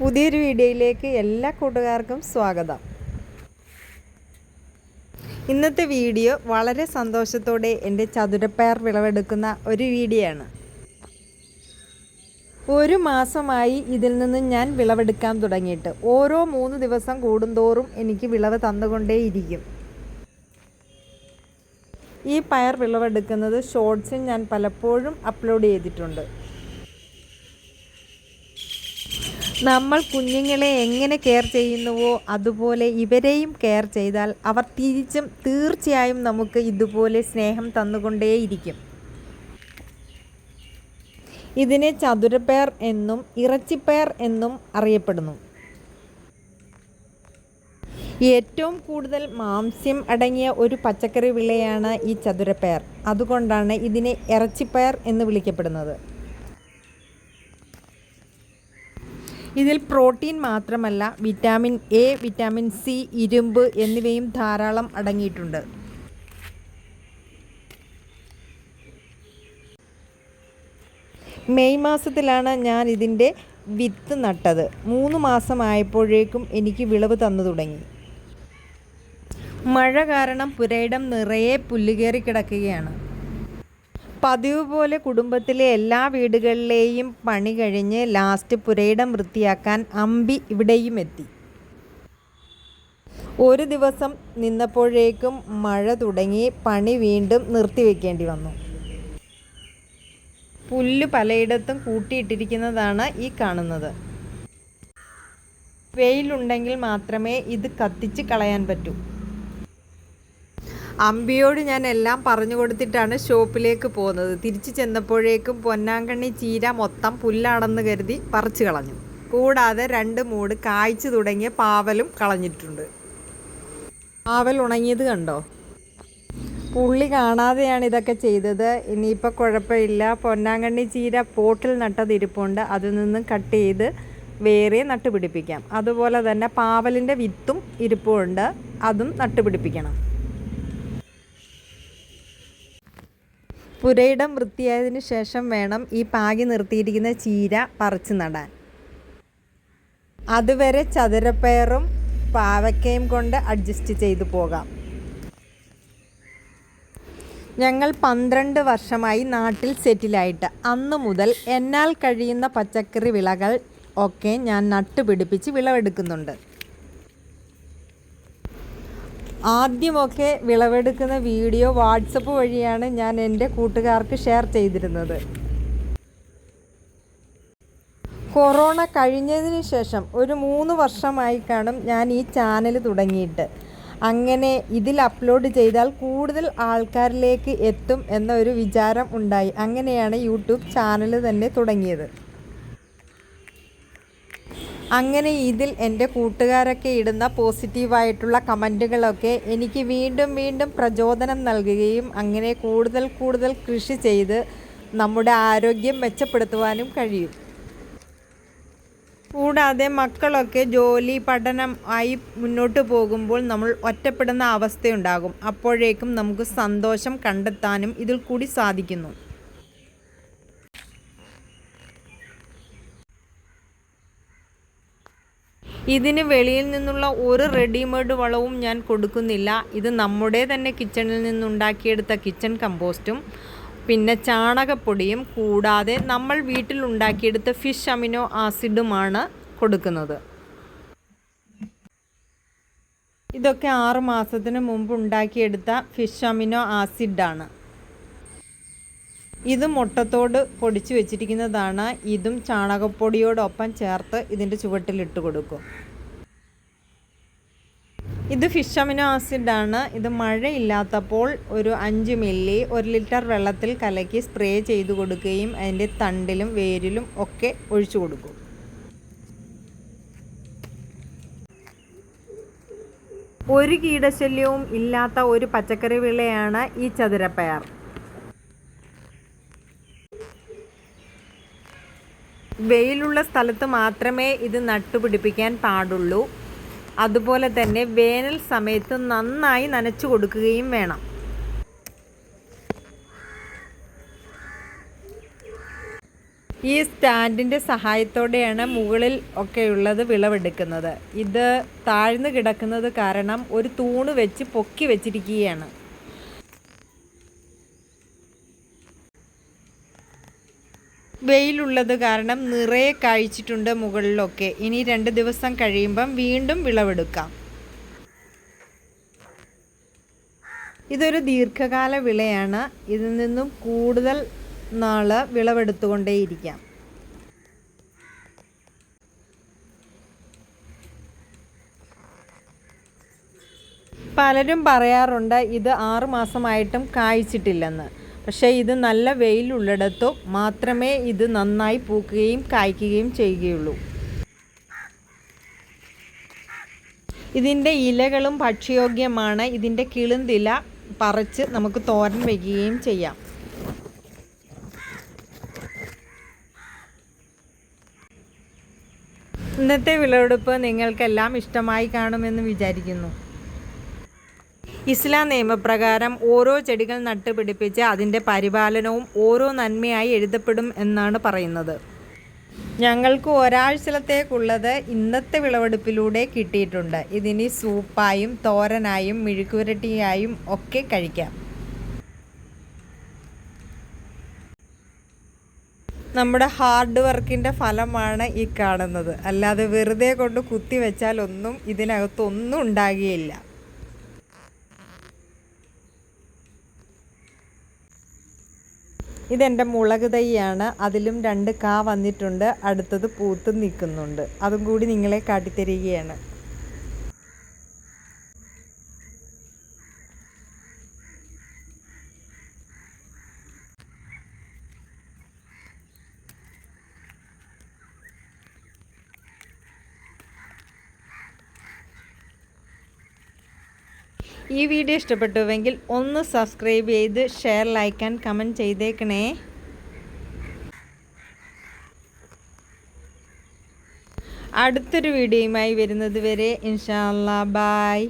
പുതിയൊരു വീഡിയോയിലേക്ക് എല്ലാ കൂട്ടുകാർക്കും സ്വാഗതം. ഇന്നത്തെ വീഡിയോ വളരെ സന്തോഷത്തോടെ എന്റെ ചതുരപ്പയർ വിളവെടുക്കുന്ന ഒരു വീഡിയോ ആണ് ഒരു മാസമായി ഇതിൽ നിന്ന് ഞാൻ വിളവെടുക്കാൻ തുടങ്ങിയിട്ട് ഓരോ മൂന്ന് ദിവസം കൂടുന്തോറും എനിക്ക് വിളവ് തന്നുകൊണ്ടേയിരിക്കും. ഈ പയർ വിളവെടുക്കുന്നത് ഷോർട്സിൽ ഞാൻ പലപ്പോഴും അപ്ലോഡ് ചെയ്തിട്ടുണ്ട്. നമ്മൾ കുഞ്ഞുങ്ങളെ എങ്ങനെ കെയർ ചെയ്യുന്നുവോ അതുപോലെ ഇവരെയും കെയർ ചെയ്താൽ അവർ തിരിച്ചും തീർച്ചയായും നമുക്ക് ഇതുപോലെ സ്നേഹം തന്നുകൊണ്ടേയിരിക്കും. ഇതിനെ ചതുരപ്പയർ എന്നും ഇറച്ചിപ്പയർ എന്നും അറിയപ്പെടുന്നു. ഏറ്റവും കൂടുതൽ മാംസ്യം അടങ്ങിയ ഒരു പച്ചക്കറി വിളയാണ് ഈ ചതുരപ്പയർ അതുകൊണ്ടാണ് ഇതിനെ ഇറച്ചിപ്പയർ എന്ന് വിളിക്കപ്പെടുന്നത്. ഇതിൽ പ്രോട്ടീൻ മാത്രമല്ല വിറ്റാമിൻ എ വിറ്റാമിൻ സി ഇരുമ്പ് എന്നിവയും ധാരാളം അടങ്ങിയിട്ടുണ്ട്. മെയ് മാസത്തിലാണ് ഞാൻ ഇതിന്റെ വിത്ത് നട്ടത്. മൂന്ന് മാസമായപ്പോഴേക്കും എനിക്ക് വിളവ് തന്നു തുടങ്ങി. മഴ കാരണം പുരയിടം നിറയെ പുല്ലുകേറി കിടക്കുകയാണ്. പതിവ് പോലെ കുടുംബത്തിലെ എല്ലാ വീടുകളിലെയും പണി കഴിഞ്ഞ് ലാസ്റ്റ് പുരയിടം വൃത്തിയാക്കാൻ അമ്പി ഇവിടെയും എത്തി. ഒരു ദിവസം നിന്നപ്പോഴേക്കും മഴ തുടങ്ങി പണി വീണ്ടും നിർത്തിവെക്കേണ്ടി വന്നു. പുല്ല് പലയിടത്തും കൂട്ടിയിട്ടിരിക്കുന്നതാണ് ഈ കാണുന്നത്. വെയിലുണ്ടെങ്കിൽ മാത്രമേ ഇത് കത്തിച്ച് കളയാൻ പറ്റൂ. അമ്പിയോട് ഞാൻ എല്ലാം പറഞ്ഞു കൊടുത്തിട്ടാണ് ഷോപ്പിലേക്ക് പോകുന്നത്. തിരിച്ചു ചെന്നപ്പോഴേക്കും പൊന്നാങ്കണ്ണി ചീര മൊത്തം പുല്ലാണെന്ന് കരുതി പറിച്ചു കളഞ്ഞു. കൂടാതെ രണ്ട് മൂട് കായ്ച്ചു തുടങ്ങിയ പാവലും കളഞ്ഞിട്ടുണ്ട്. പാവൽ ഉണങ്ങിയത് കണ്ടോ? പുള്ളി കാണാതെയാണ് ഇതൊക്കെ ചെയ്തത്. ഇനിയിപ്പോൾ കുഴപ്പമില്ല. പൊന്നാങ്കണ്ണി ചീര പോട്ടിൽ നട്ടതിരിപ്പുണ്ട് അതിൽ നിന്നും കട്ട് ചെയ്ത് വേറെ നട്ടുപിടിപ്പിക്കാം. അതുപോലെ തന്നെ പാവലിന്റെ വിത്തും ഇരിപ്പുണ്ട്. അതും നട്ടുപിടിപ്പിക്കണം. പുരയിടം വൃത്തിയായതിനു ശേഷം വേണം ഈ പാകി നിർത്തിയിരിക്കുന്ന ചീര പറിച്ചു നടാൻ. അതുവരെ ചതുരപ്പയറും പാവക്കയും കൊണ്ട് അഡ്ജസ്റ്റ് ചെയ്തു പോകാം. ഞങ്ങൾ പന്ത്രണ്ട് വർഷമായി നാട്ടിൽ സെറ്റിലായിട്ട്. അന്നു മുതൽ എന്നാൽ കഴിയുന്ന പച്ചക്കറി വിളകൾ ഒക്കെ ഞാൻ നട്ടുപിടിപ്പിച്ച് വിളവെടുക്കുന്നുണ്ട്. ആദ്യമൊക്കെ വിളവെടുക്കുന്ന വീഡിയോ വാട്സപ്പ് വഴിയാണ് ഞാൻ എന്റെ കൂട്ടുകാർക്ക് ഷെയർ ചെയ്തിരുന്നത്. കൊറോണ കഴിഞ്ഞതിന് ശേഷം ഒരു മൂന്ന് വർഷമായി കാണും ഞാൻ ഈ ചാനൽ തുടങ്ങിയിട്ട്. അങ്ങനെ ഇതിൽ അപ്ലോഡ് ചെയ്താൽ കൂടുതൽ ആൾക്കാരിലേക്ക് എത്തും എന്നൊരു വിചാരം ഉണ്ടായി. അങ്ങനെയാണ് യൂട്യൂബ് ചാനൽ തന്നെ തുടങ്ങിയത്. അങ്ങനെ ഇതിൽ എന്റെ കൂട്ടുകാരൊക്കെ ഇടുന്ന പോസിറ്റീവായിട്ടുള്ള കമന്റുകളൊക്കെ എനിക്ക് വീണ്ടും വീണ്ടും പ്രചോദനം നൽകുകയും അങ്ങനെ കൂടുതൽ കൂടുതൽ കൃഷി ചെയ്ത് നമ്മുടെ ആരോഗ്യം മെച്ചപ്പെടുത്തുവാനും കഴിയും. കൂടാതെ മക്കളൊക്കെ ജോലി പഠനം ആയി മുന്നോട്ട് പോകുമ്പോൾ നമ്മൾ ഒറ്റപ്പെടുന്ന അവസ്ഥയുണ്ടാകും. അപ്പോഴേക്കും നമുക്ക് സന്തോഷം കണ്ടെത്താനും ഇതിൽ കൂടി സാധിക്കുന്നു. ഇതിന് വെളിയിൽ നിന്നുള്ള ഒരു റെഡിമെയ്ഡ് വളവും ഞാൻ കൊടുക്കുന്നില്ല. ഇത് നമ്മുടെ തന്നെ കിച്ചണിൽ നിന്നുണ്ടാക്കിയെടുത്ത കിച്ചൺ കമ്പോസ്റ്റും പിന്നെ ചാണകപ്പൊടിയും കൂടാതെ നമ്മൾ വീട്ടിൽ ഉണ്ടാക്കിയെടുത്ത ഫിഷ് അമിനോ ആസിഡുമാണ് കൊടുക്കുന്നത്. ഇതൊക്കെ ആറ് മാസത്തിന് മുമ്പ് ഉണ്ടാക്കിയെടുത്ത ഫിഷ് അമിനോ ആസിഡാണ്. ഇത് മുട്ടത്തോട് പൊടിച്ചു വെച്ചിരിക്കുന്നതാണ്. ഇതും ചാണകപ്പൊടിയോടൊപ്പം ചേർത്ത് ഇതിന്റെ ചുവട്ടിലിട്ട് കൊടുക്കും. ഇത് ഫിഷ് അമിനോ ആസിഡാണ്. ഇത് മഴയില്ലാത്തപ്പോൾ ഒരു അഞ്ച് മില്ലി ഒരു ലിറ്റർ വെള്ളത്തിൽ കലക്കി സ്പ്രേ ചെയ്ത് കൊടുക്കുകയും അതിന്റെ തണ്ടിലും വേരിലും ഒക്കെ ഒഴിച്ചു കൊടുക്കും. ഒരു കീടശല്യവും ഇല്ലാത്ത ഒരു പച്ചക്കറി വിളയാണ് ഈ ചതുരപ്പയർ. വെയിലുള്ള സ്ഥലത്ത് മാത്രമേ ഇത് നട്ടുപിടിപ്പിക്കാൻ പാടുള്ളൂ. അതുപോലെ തന്നെ വേനൽ സമയത്ത് നന്നായി നനച്ചു കൊടുക്കുകയും വേണം. ഈ സ്റ്റാൻഡിന്റെ സഹായത്തോടെയാണ് മുകളിൽ ഒക്കെയുള്ളത് വിളവെടുക്കുന്നത്. ഇത് താഴ്ന്നു കിടക്കുന്നത് കാരണം ഒരു തൂണ് വെച്ച് പൊക്കി വെച്ചിരിക്കുകയാണ്. വെയിലുള്ളത് കാരണം നിറയെ കഴിച്ചിട്ടുണ്ട് മുകളിലൊക്കെ. ഇനി രണ്ട് ദിവസം കഴിയുമ്പം വീണ്ടും വിളവെടുക്കാം. ഇതൊരു ദീർഘകാല വിളയാണ്. ഇതിൽ നിന്നും കൂടുതൽ നാൾ വിളവെടുത്തുകൊണ്ടേയിരിക്കാം. പലരും പറയാറുണ്ട് ഇത് ആറുമാസമായിട്ടും കായ്ച്ചിട്ടില്ലെന്ന്. പക്ഷേ ഇത് നല്ല വെയിലുള്ളിടത്തോ മാത്രമേ ഇത് നന്നായി പൂക്കുകയും കായ്ക്കുകയും ചെയ്യുകയുള്ളൂ. ഇതിന്റെ ഇലകളും ഭക്ഷ്യയോഗ്യമാണ്. ഇതിന്റെ കിളുന്തില പറിച്ച് നമുക്ക് തോരൻ വയ്ക്കുകയും ചെയ്യാം. ഇന്നത്തെ വിളവെടുപ്പ് നിങ്ങൾക്കെല്ലാം ഇഷ്ടമായി കാണുമെന്ന് വിചാരിക്കുന്നു. ഇസ്ലാം നിയമപ്രകാരം ഓരോ ചെടികൾ നട്ടുപിടിപ്പിച്ച് അതിന്റെ പരിപാലനവും ഓരോ നന്മയായി എഴുതപ്പെടും എന്നാണ് പറയുന്നത്. ഞങ്ങൾക്ക് ഒരാഴ്ചത്തേക്കുള്ളത് ഇന്നത്തെ വിളവെടുപ്പിലൂടെ കിട്ടിയിട്ടുണ്ട്. ഇതിനി സൂപ്പായും തോരനായും മെഴുക്കുരട്ടിയായും ഒക്കെ കഴിക്കാം. നമ്മുടെ ഹാർഡ് വർക്കിന്റെ ഫലമാണ് ഈ കാണുന്നത്. അല്ലാതെ വെറുതെ കൊണ്ട് കുത്തി വെച്ചാൽ ഒന്നും ഇതിനകത്തൊന്നും ഉണ്ടാകുകയില്ല. ഇതെന്റെ മുളക് തൈയാണ്. അതിലും രണ്ട് കാ വന്നിട്ടുണ്ട്. അടുത്തത് പൂത്ത് നിൽക്കുന്നുണ്ട്. അതും കൂടി നിങ്ങളെ കാട്ടിത്തരികയാണ്. ഈ വീഡിയോ ഇഷ്ടപ്പെട്ടുവെങ്കിൽ ഒന്ന് സബ്സ്ക്രൈബ് ചെയ്ത് ഷെയർ ലൈക്ക് ആൻഡ് കമന്റ് ചെയ്തേക്കണേ. അടുത്തൊരു വീഡിയോയുമായി വരുന്നത് വരെ ഇൻഷാല്ലാ ബായ്